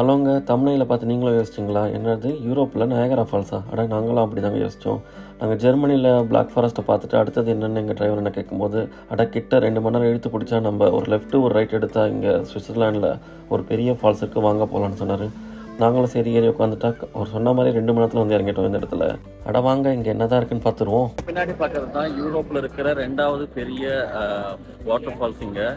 ஹலோங்க தமிழில் பார்த்து நீங்களும் யோசிச்சிங்களா? என்னது யூரோப்பில் நயகரா ஃபால்ஸா அட நாங்களும் அப்படி தாங்க யோசித்தோம் நாங்கள் ஜெர்மனியில் பிளாக் ஃபாரஸ்ட்டை பார்த்துட்டு அடுத்தது என்னென்னு எங்கள் டிரைவர் என்ன கேட்கும்போது அட கிட்ட ரெண்டு மணி நேரம் இழுத்து பிடிச்சா நம்ம ஒரு லெஃப்ட்டு ஒரு ரைட் எடுத்தால் இங்கே சுவிட்சர்லாண்டில் ஒரு பெரிய ஃபால்ஸ் இருக்குது வாங்க போகலான்னு சொன்னார். நாங்களும் சரி ஏறி உட்காந்துட்டா அவர் சொன்ன மாதிரி ரெண்டு மணி நேரத்தில் வந்து இறங்கிட்டோம் இந்த இடத்துல. அட வாங்க இங்கே என்னதான் இருக்குன்னு பார்த்துருவோம். பின்னாடி பார்க்கறது தான் யூரோப்பில் இருக்கிற ரெண்டாவது பெரிய வாட்டர் ஃபால்ஸ் இங்கே.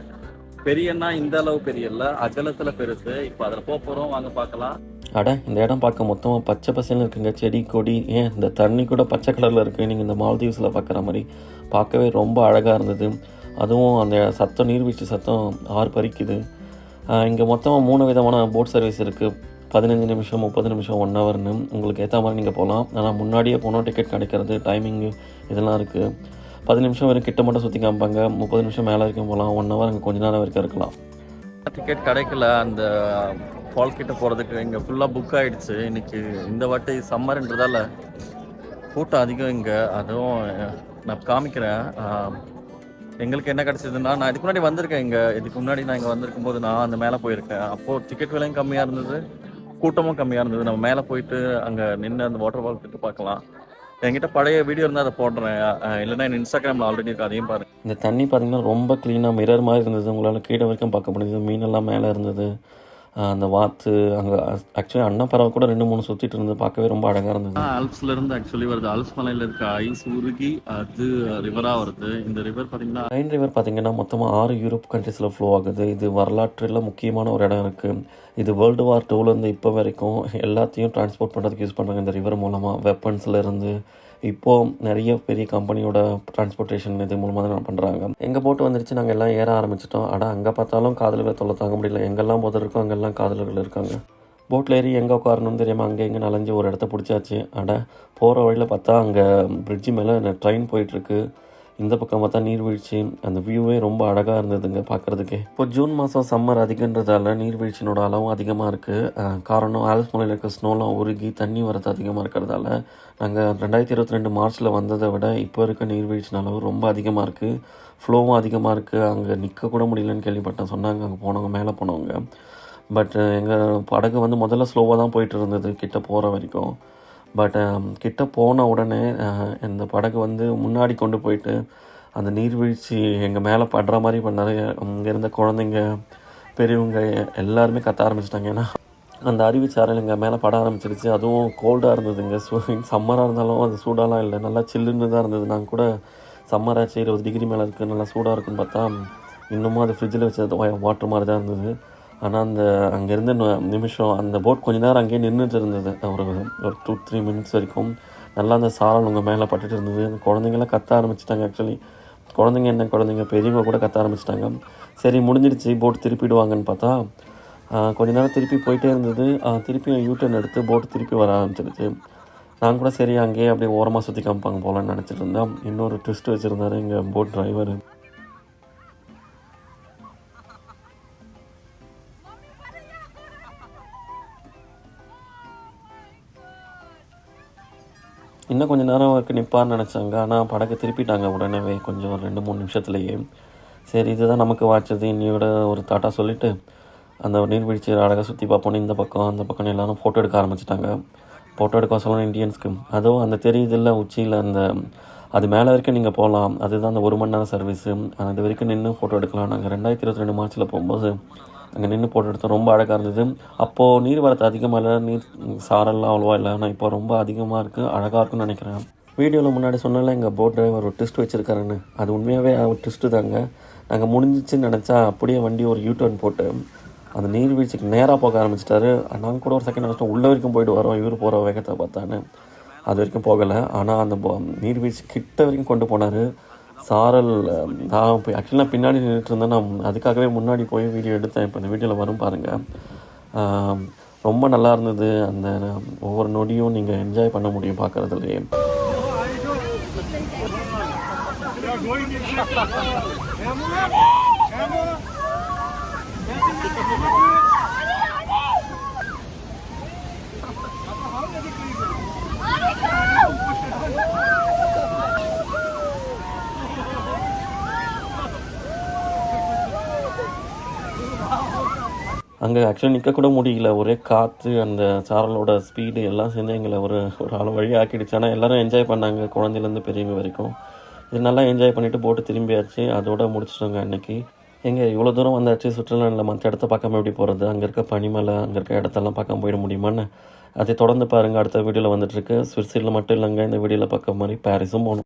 பெரியன்னா இந்த அளவு பெரிய இல்ல அகலத்துல பெருசு. இப்போ அதில் போக போறோம் வாங்க பார்க்கலாம் அட இந்த இடம் பார்க்க மொத்தமாக பச்சை பசேல்னு இருக்குங்க. செடி கொடி ஏன் இந்த தண்ணி கூட பச்சை கலரில் இருக்குது நீங்கள் இந்த மால்தீவ்ஸில் பார்க்குற மாதிரி பார்க்கவே ரொம்ப அழகாக இருந்தது. அதுவும் அந்த சத்தம் நீர்வீழ்ச்சி சத்தம் ஆறு பறிக்குது. இங்கே மொத்தமாக மூணு விதமான போட் சர்வீஸ் இருக்குது பதினஞ்சு நிமிஷம் முப்பது நிமிஷம் ஒன் ஹவர்னு உங்களுக்கு ஏற்ற மாதிரி நீங்கள் போகலாம் ஆனால் முன்னாடியே போனால் டிக்கெட் கிடைக்கிறது டைமிங்கு இதெல்லாம் இருக்குது பத்து நிமிஷம் வரைக்கும் கிட்ட மட்டும் சுற்றி காமிப்பாங்க. முப்பது நிமிஷம் மேலே வரைக்கும் போகலாம் ஒன் ஹவர் அங்கே கொஞ்ச நேரம் வரைக்கும் இருக்கலாம். டிக்கெட் கிடைக்கல. அந்த ஃபால் கிட்ட போகிறதுக்கு இங்கே ஃபுல்லாக புக் ஆகிடுச்சு இன்னைக்கு இந்த வாட்டி சம்மர்ன்றதால கூட்டம் அதிகம் இங்கே. அதுவும் நான் காமிக்கிறேன். எங்களுக்கு என்ன கிடச்சிதுன்னா நான் இதுக்கு முன்னாடி வந்திருக்கேன் இங்கே. இதுக்கு முன்னாடி நான் இங்கே வந்திருக்கும் போது நான் அந்த மேலே போயிருக்கேன். அப்போது டிக்கெட் விலையும் கம்மியாக இருந்தது. கூட்டமும் கம்மியாக இருந்தது. நம்ம மேலே போயிட்டு அங்கே நின்று அந்த வாட்டர் ஃபால் கிட்ட பார்க்கலாம். என்கிட்ட பழைய வீடியோ இருந்தால் அதை போடுறேன் இல்லைன்னா என் இன்ஸ்டாகிராமில் ஆல்ரெடி இருக்கு. அதையும் பாருங்க இந்த தண்ணி பார்த்தீங்கன்னா ரொம்ப க்ளீனாக மிரர் மாதிரி இருந்தது. உங்களால் கீழே வரைக்கும் பார்க்க முடியுது மீனெல்லாம் மேலே இருந்தது. அந்த வாத்து அங்கே ஆக்சுவலி அன்னப்பறவை கூட ரெண்டு மூணு சுற்றிட்டு இருந்தது. பார்க்கவே ரொம்ப அழகாக இருந்தது. ஆல்ப்ஸ்ல இருந்து ஆக்சுவலி வருது. ஆல்ப்ஸ் மலையில இருக்க ஐஸ் உருகி அது ரிவரா வருது. இந்த ரிவர் பாத்தீங்கன்னா ரைன் ரிவர் பார்த்தீங்கன்னா மொத்தமாக ஆறு யூரோப் கண்ட்ரீஸில் ஃப்ளோ ஆகுது. இது வரலாற்றில் முக்கியமான ஒரு இடம் இருக்குது இது வேர்ல்டு வார் டூலேருந்து இப்போ வரைக்கும் எல்லாத்தையும் டிரான்ஸ்போர்ட் பண்ணுறதுக்கு யூஸ் பண்ணுறாங்க இந்த ரிவர் மூலமாக வெப்பன்ஸ்ல இருந்து இப்போது நிறைய பெரிய கம்பெனியோட டிரான்ஸ்போர்ட்டேஷன் இது மூலமாக தான் பண்ணுறாங்க எங்கள் போட்டு வந்துருச்சு நாங்கள் எல்லாம் ஏற ஆரம்பிச்சிட்டோம். அட அங்கே பார்த்தாலும் காதலர்கள் தொல்லை தாங்க முடியல. எங்கெல்லாம் போதர் இருக்கோ அங்கெல்லாம் காதலர்கள் இருக்காங்க. போட்டில் ஏறி எங்கே உட்காரணும்னு தெரியாமல் அங்கே இங்கே நலஞ்சு ஒரு இடத்த பிடிச்சாச்சு. அட போகிற வழியில் பார்த்தா அங்கே பிரிட்ஜு மேலே ட்ரெயின் போயிட்டுருக்கு இந்த பக்கம் பார்த்தா நீர்வீழ்ச்சி அந்த வியூவே ரொம்ப அழகாக இருந்ததுங்க பார்க்குறதுக்கே. இப்போ ஜூன் மாதம் சம்மர் அதிகன்றதால நீர்வீழ்ச்சியினோட அளவும் அதிகமாக இருக்குது காரணம் ஆல்ஸ் மலையில் இருக்க ஸ்னோலாம் உருகி தண்ணி வரது அதிகமாக இருக்கிறதால நாங்கள் ரெண்டாயிரத்தி இருபத்தி ரெண்டு மார்ச்சில் வந்ததை விட இப்போ இருக்க நீர்வீழ்ச்சி அளவு ரொம்ப அதிகமாக இருக்குது ஃப்ளோவும் அதிகமாக இருக்குது அங்கே நிற்கக்கூட முடியலன்னு கேள்விப்பட்டேன். சொன்னாங்க அங்கே போனவங்க மேலே போனவங்க. பட் எங்கள் படகு வந்து முதல்ல ஸ்லோவாக தான் போயிட்டு இருந்தது கிட்ட போகிற வரைக்கும். பட் um, கிட்ட போன உடனே uh, இந்த படகு வந்து முன்னாடி கொண்டு போயிட்டு அந்த நீர்வீழ்ச்சி எங்கள் மேலே படுற மாதிரி பண்ணார். இங்கே இருந்த குழந்தைங்க பெரியவங்க எல்லாருமே கத்த ஆரம்பிச்சிட்டாங்க. ஏன்னா அந்த அருவி சாரல் எங்கள் மேலே பட ஆரம்பிச்சிருச்சு. அதுவும் கோல்டாக இருந்ததுங்க. சூ சம்மராக இருந்தாலும் அது சூடாலாம் இல்லை. நல்லா சில்லுன்னு தான் இருந்தது. நாங்கள் கூட சம்மர் ஆச்சு இருபது டிகிரி மேலே இருக்குது நல்லா சூடாக இருக்குன்னு பார்த்தா இன்னமும் அது ஃப்ரிட்ஜில் வச்சது வாட்டர் மாதிரி தான் இருந்தது. ஆனால் அந்த அங்கேருந்து நிமிஷம் அந்த போட் கொஞ்ச நேரம் அங்கேயே நின்றுட்டு இருந்தது. ஒரு ஒரு டூ த்ரீ மினிட்ஸ் வரைக்கும். நல்லா அந்த சாரல் உங்கள் மேலே பட்டுட்டு இருந்தது. அந்த குழந்தைங்களாம் கத்த ஆரம்பிச்சிட்டாங்க ஆக்சுவலி குழந்தைங்க என்ன குழந்தைங்க? பெரியவங்க கூட கத்த ஆரம்பிச்சிட்டாங்க. சரி முடிஞ்சிடுச்சு. போட் திருப்பிடுவாங்கன்னு பார்த்தா கொஞ்ச நேரம் திருப்பி போயிட்டே இருந்தது. திருப்பியும் திருப்பி யூட்டர்ன் எடுத்து போட் திருப்பி வர ஆரம்பிச்சிடுச்சு. நான் கூட சரி அங்கேயே அப்படியே ஓரமாக சுற்றி காமிப்பாங்க போகலான்னு நினச்சிட்டு இருந்தேன். இன்னொரு ட்விஸ்ட் வச்சுருந்தாரு எங்கள் போட் டிரைவர் இன்னும் கொஞ்சம் நேரம் அவருக்கு நிற்பார்னு நினச்சாங்க. ஆனால் படகு திருப்பிட்டாங்க உடனே கொஞ்சம் ஒரு ரெண்டு மூணு நிமிஷத்துலேயே. சரி இதுதான் நமக்கு வாய்ச்சது. இன்னையோட ஒரு தாட்டா சொல்லிவிட்டு அந்த நீர்வீழ்ச்சியை அழகாக சுற்றி பார்ப்போன்னு இந்த பக்கம் அந்த பக்கம் எல்லாரும் ஃபோட்டோ எடுக்க ஆரம்பிச்சிட்டாங்க. ஃபோட்டோ எடுக்க சொல்லணும் இண்டியன்ஸ்க்கு அதுவும் அந்த தெரியுதில்ல உச்சியில் அந்த அது மேலே வரைக்கும் நீங்கள் போகலாம் அதுதான் அந்த ஒரு மணி நேரம் சர்வீஸு அது வரைக்கும் நின்று ஃபோட்டோ எடுக்கலாம். நாங்கள் ரெண்டாயிரத்தி இருபத்தி ரெண்டு மார்ச்சில் போகும்போது அங்கே நின்று போட்டோ எடுத்தோம் ரொம்ப அழகாக இருந்தது. அப்போது நீர் வரத்து அதிகமாக இல்லை நீர் சாரல்லாம் அவ்வளோவா இல்லை. ஆனால் இப்போ ரொம்ப அதிகமாக இருக்குது அழகாக இருக்குன்னு நினைக்கிறேன். வீடியோவில் முன்னாடி சொன்னால எங்கள் போட் டிரைவர் ஒரு ட்விஸ்ட் வச்சுருக்காருன்னு. அது உண்மையாகவே ஒரு ட்விஸ்ட்டு தாங்க. நாங்கள் முடிஞ்சிச்சுன்னு நினச்சா அப்படியே வண்டி ஒரு யூ டர்ன் போட்டு அந்த நீர்வீழ்ச்சிக்கு நேராக போக ஆரம்பிச்சிட்டாரு. நாங்கள் கூட ஒரு செகண்ட் நினச்சிட்டோம் உள்ள வரைக்கும் போயிட்டு வரோம் இவர் போகிற வேகத்தை பார்த்தான்னு. அது வரைக்கும் போகலை. ஆனால் அந்த நீர்வீழ்ச்சி கிட்ட வரைக்கும் கொண்டு போனார். சாரல் நான் போய் ஆக்சுவலி நான் பின்னாடி நின்றுட்டு இருந்தேன் நான் அதுக்காகவே முன்னாடி போய் வீடியோ எடுத்தேன் இப்போ இந்த வீடியோவில் வரும் பாருங்கள் ரொம்ப நல்லா இருந்தது அந்த ஒவ்வொரு நொடியும் நீங்கள் என்ஜாய் பண்ண முடியும் பார்க்குறதுலையே அங்கே அங்கே ஆக்சுவலி நிற்க கூட முடியல. ஒரே காற்று அந்த சாரலோட ஸ்பீடு எல்லாம் சேர்ந்து எங்களை ஒரு ஒரு ஆள் வழி ஆக்கிடுச்சு. ஆனால் எல்லோரும் என்ஜாய் பண்ணாங்க குழந்தையிலேருந்து பெரியவங்க வரைக்கும். இது நல்லா என்ஜாய் பண்ணிவிட்டு போட்டு திரும்பியாச்சு. அதோட முடிச்சிட்டோங்க அன்றைக்கி எங்கே இவ்வளோ தூரம் வந்தாச்சு சுற்றுலாவில் மற்ற இடத்த பார்க்காம எப்படி போகிறது அங்கே இருக்க பனிமலை அங்கே இருக்க இடத்தெல்லாம் பார்க்காம போயிட முடியுமான்னு. அதை தொடர்ந்து பாருங்கள் அடுத்த வீடியோவில் வந்துட்டுருக்கு சுவிட்சர்லாந்து மட்டும் இல்லைங்க இந்த வீடியோவில் பார்க்க மாதிரி பாரிஸும் போகணும்.